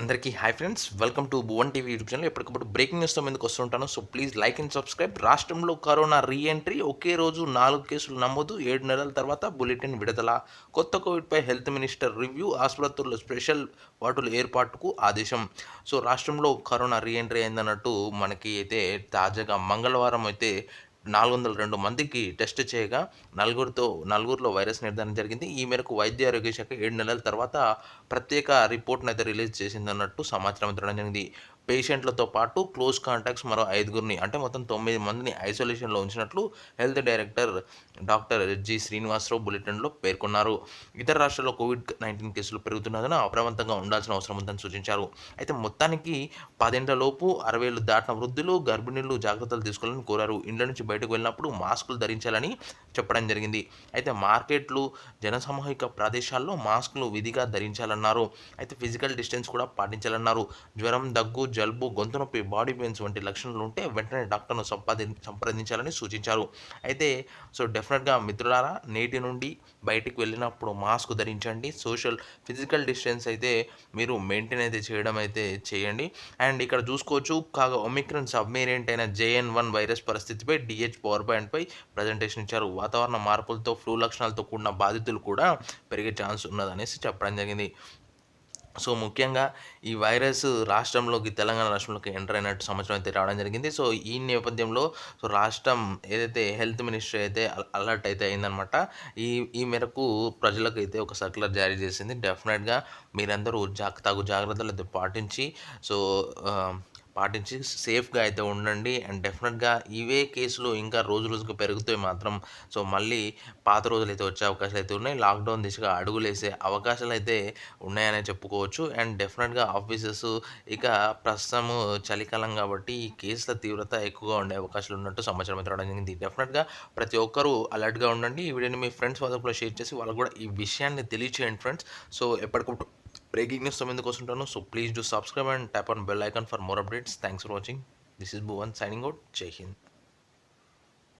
అందరికీ hi friends welcome to Bhuvan TV YouTube channel. ఎప్పటికప్పుడు breaking న్యూస్తో ముందుకు వస్తుంటాను so please like and subscribe. రాష్ట్రంలో కరోనా రీఎంట్రీ ఒకే రోజు నాలుగు కేసులు నమోదు. ఏడు నెలల తర్వాత బులెటిన్ విడుదల. కొత్త కోవిడ్పై హెల్త్ మినిస్టర్ రివ్యూ ఆసుపత్రుల్లో స్పెషల్ వార్డుల ఏర్పాటుకు ఆదేశం. సో రాష్ట్రంలో కరోనా రీఎంట్రీ అయిందన్నట్టు మనకి అయితే తాజాగా మంగళవారం అయితే నాలుగు వందల రెండు మందికి టెస్ట్ చేయగా నలుగురితో నలుగురిలో వైరస్ నిర్ధారణ జరిగింది. ఈ మేరకు వైద్య ఆరోగ్య శాఖ ఏడు నెలల తర్వాత ప్రత్యేక రిపోర్ట్ను అయితే రిలీజ్ చేసిందన్నట్టు సమాచారం ఇవ్వడం జరిగింది. పేషెంట్లతో పాటు క్లోజ్ కాంటాక్ట్స్ మరో ఐదుగురిని అంటే మొత్తం తొమ్మిది మందిని ఐసోలేషన్లో ఉంచినట్లు health director doctor G Srinivasarao బులెటిన్లో పేర్కొన్నారు. ఇతర రాష్ట్రాల్లో కోవిడ్ నైన్టీన్ కేసులు పెరుగుతున్నందున అప్రమత్తంగా ఉండాల్సిన అవసరం ఉందని సూచించారు. అయితే మొత్తానికి పదేళ్ళలోపు అరవై ఏళ్ళు దాటిన వృద్ధులు గర్భిణీలు జాగ్రత్తలు తీసుకోవాలని కోరారు. ఇండ్ల నుంచి బయట బయటకు వెళ్ళినప్పుడు మాస్కులు ధరించాలని చెప్పడం జరిగింది. అయితే మార్కెట్లు జనసమూహిక ప్రదేశాల్లో మాస్క్లు విధిగా ధరించాలన్నారు. అయితే ఫిజికల్ డిస్టెన్స్ కూడా పాటించాలన్నారు. జ్వరం దగ్గు జలుబు గొంతు నొప్పి బాడీ పెయిన్స్ వంటి లక్షణాలు ఉంటే వెంటనే డాక్టర్ను సంపాది సంప్రదించాలని సూచించారు. అయితే సో డెఫినెట్గా మిత్రులారా నేటి నుండి బయటికి వెళ్ళినప్పుడు మాస్క్ ధరించండి. సోషల్ ఫిజికల్ డిస్టెన్స్ అయితే మీరు మెయింటైన్ అయితే చేయడం అయితే చేయండి. అండ్ ఇక్కడ చూసుకోవచ్చు కాగా ఒమిక్రన్ సబ్మేరియంట్ అయిన జేఎన్ వన్ వైరస్ పరిస్థితిపై డిహెచ్ పవర్ పాయింట్పై ప్రజెంటేషన్ ఇచ్చారు. వాతావరణ మార్పులతో ఫ్లూ లక్షణాలతో కూడిన బాధితులు కూడా పెరిగే ఛాన్స్ ఉన్నదనేసి చెప్పడం జరిగింది. సో ముఖ్యంగా ఈ వైరస్ రాష్ట్రంలోకి తెలంగాణ రాష్ట్రంలోకి ఎంటర్ అయినట్టు సంవత్సరం అయితే రావడం జరిగింది. సో ఈ నేపథ్యంలో సో రాష్ట్రం ఏదైతే హెల్త్ మినిస్టర్ అయితే అలర్ట్ అయితే అయిందనమాట ఈ ఈ మేరకు ప్రజలకు అయితే ఒక సర్క్యులర్ జారీ చేసింది. డెఫినెట్గా మీరందరూ జా తగు జాగ్రత్తలు అయితే పాటించి సో పాటించి సేఫ్గా అయితే ఉండండి. అండ్ డెఫినెట్గా ఇవే కేసులు ఇంకా రోజు రోజుకు పెరుగుతాయి మాత్రం. సో మళ్ళీ పాత రోజులు అయితే వచ్చే అవకాశాలు అయితే ఉన్నాయి. లాక్డౌన్ దిశగా అడుగులేసే అవకాశాలు అయితే ఉన్నాయనే చెప్పుకోవచ్చు. అండ్ డెఫినెట్గా ఆఫీసెస్ ఇక ప్రస్తుతం చలికాలం కాబట్టి ఈ కేసుల తీవ్రత ఎక్కువగా ఉండే అవకాశాలు ఉన్నట్టు సమాచారం అయితే రావడం జరిగింది. డెఫినెట్గా ప్రతి ఒక్కరూ అలర్ట్గా ఉండండి. ఈ వీడియోని మీ ఫ్రెండ్స్ వాళ్ళకు షేర్ చేసి వాళ్ళకు కూడా ఈ విషయాన్ని తెలియచేయండి ఫ్రెండ్స్. సో ఎప్పటికప్పుడు breaking news from the Kosantano. So please do subscribe and tap on bell icon for more updates. Thanks for watching. This is Bhuvan signing out. Jai Hind.